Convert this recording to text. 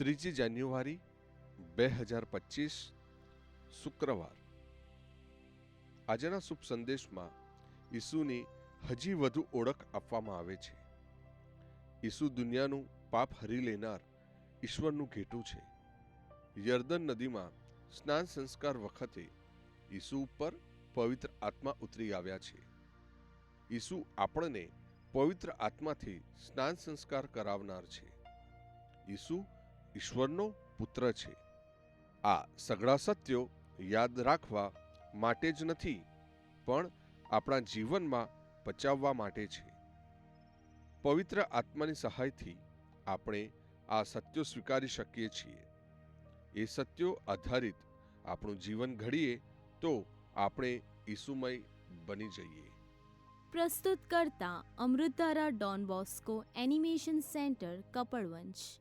ત્રીજી જાન્યુઆરી બે હજાર પચીસ શુક્રવાર. આજના શુભ સંદેશમાં ઈસુની હજી વધુ ઓળખ આપવામાં આવે છે. ઈસુ દુનિયાનું પાપ હરી લેનાર ઈશ્વરનું ઘેટું છે. યર્દન નદીમાં સ્નાન સંસ્કાર વખતે ઈસુ ઉપર પવિત્ર આત્મા ઉતરી આવ્યા છે. ઈસુ આપણને પવિત્ર આત્માથી સ્નાન સંસ્કાર કરાવનાર છે. ઈસુ ઈશ્વરનો પુત્ર છે. આ સઘળા સત્યો યાદ રાખવા માટે જ નથી, પણ આપણા જીવનમાં પચાવવા માટે છે. પવિત્ર આત્માની સહાયથી આપણે આ સત્યો સ્વીકારી શકીએ છીએ. એ સત્યો આધારિત આપણું જીવન ઘડીએ તો આપણે ઈસુમય બની જઈએ. પ્રસ્તુત કરતા Amritdhara Don Bosco animation centre Kapadvanj